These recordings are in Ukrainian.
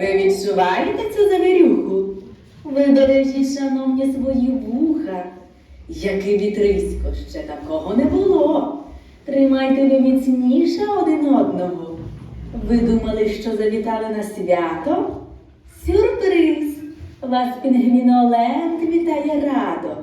Ви відчуваєте цю завірюху? Ви бережіть, шановні, свої вуха. Яке вітрисько, ще такого не було. Тримайте ви міцніше один одного. Ви думали, що завітали на свято? Сюрприз! Вас пінгвіноленд вітає радо,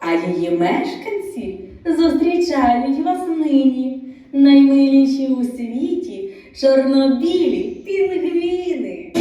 а її мешканці зустрічають вас нині, наймиліші у світі чорнобілі пінгвіни.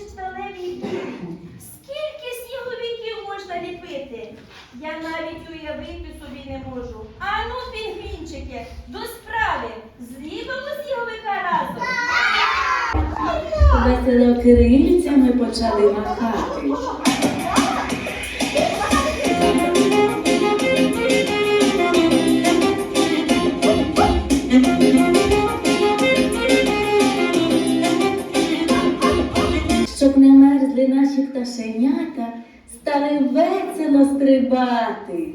Кришталевий. Скільки сніговиків можна ліпити? Я навіть уявити собі не можу. Ану, пінгвінчики, до справи. Зліпимо сніговика разом. Весело крильцями почали махати. Весело стрибати.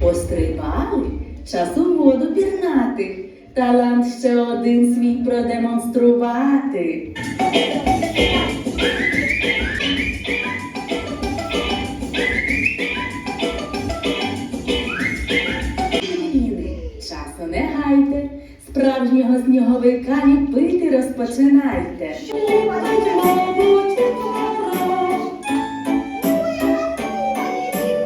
Пострибали, час у воду пірнати, талант ще один свій продемонструвати. Сніговика ліпити розпочинайте.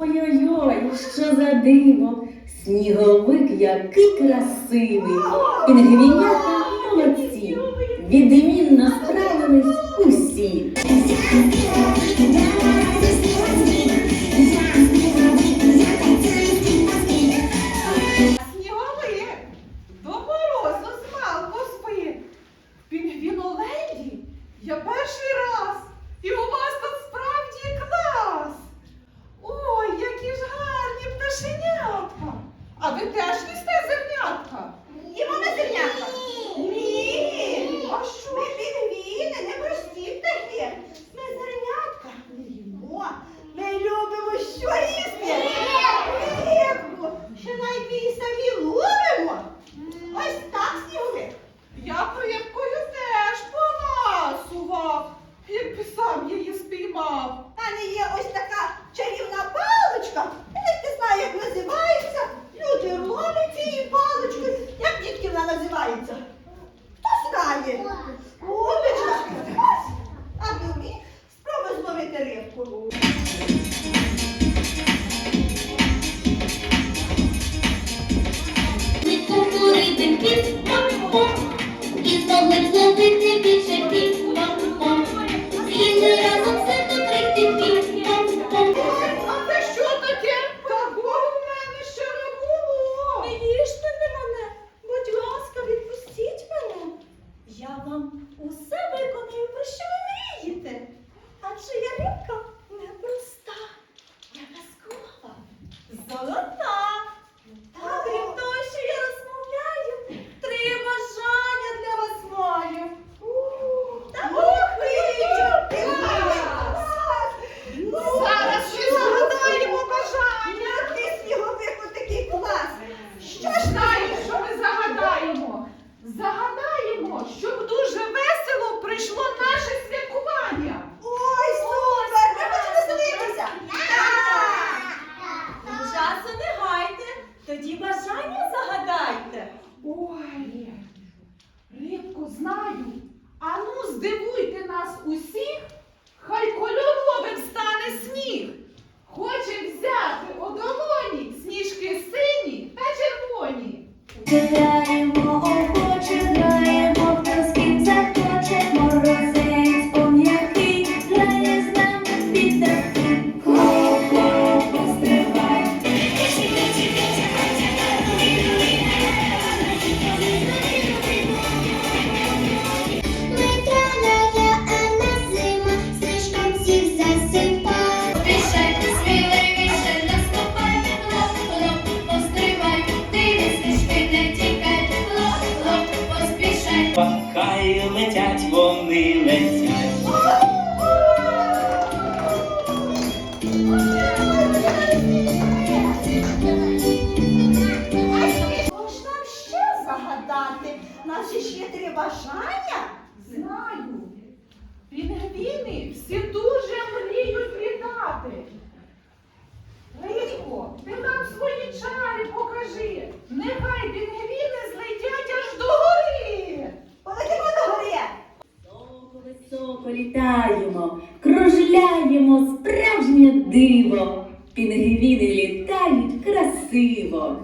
Ой-ой-ой, що за диво! Сніговик який красивий! Пінгвінята молодці! Ви теж їсте зернятка? І вона зернятка? Нам ще загадати? Нас же бажання. Знаю. Пінгвіни всі дуже мріють літати. Рибко, ти нам свої чари покажи. Нехай пінгвіни Високо літаємо, кружляємо справжнє диво. Пінгвіни літають красиво.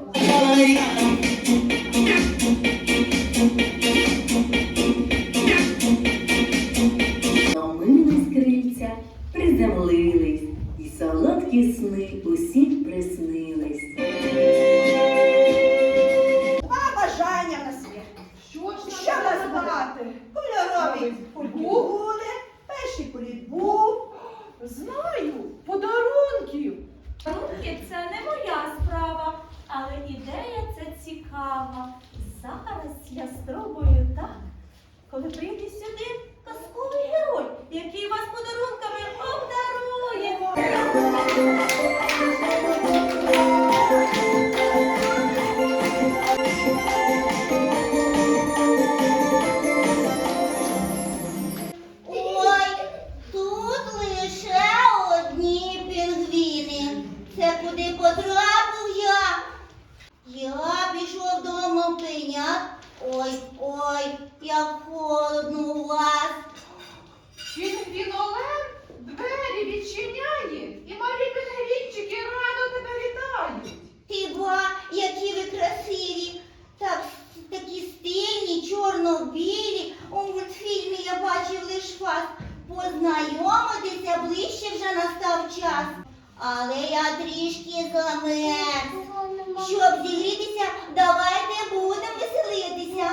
Ломились крильця, приземлились, і солодкі сни усім приснились. 了吗？Познайомитися ближче вже настав час. Але я трішки замерз. Щоб зігрітися, давайте будемо веселитися.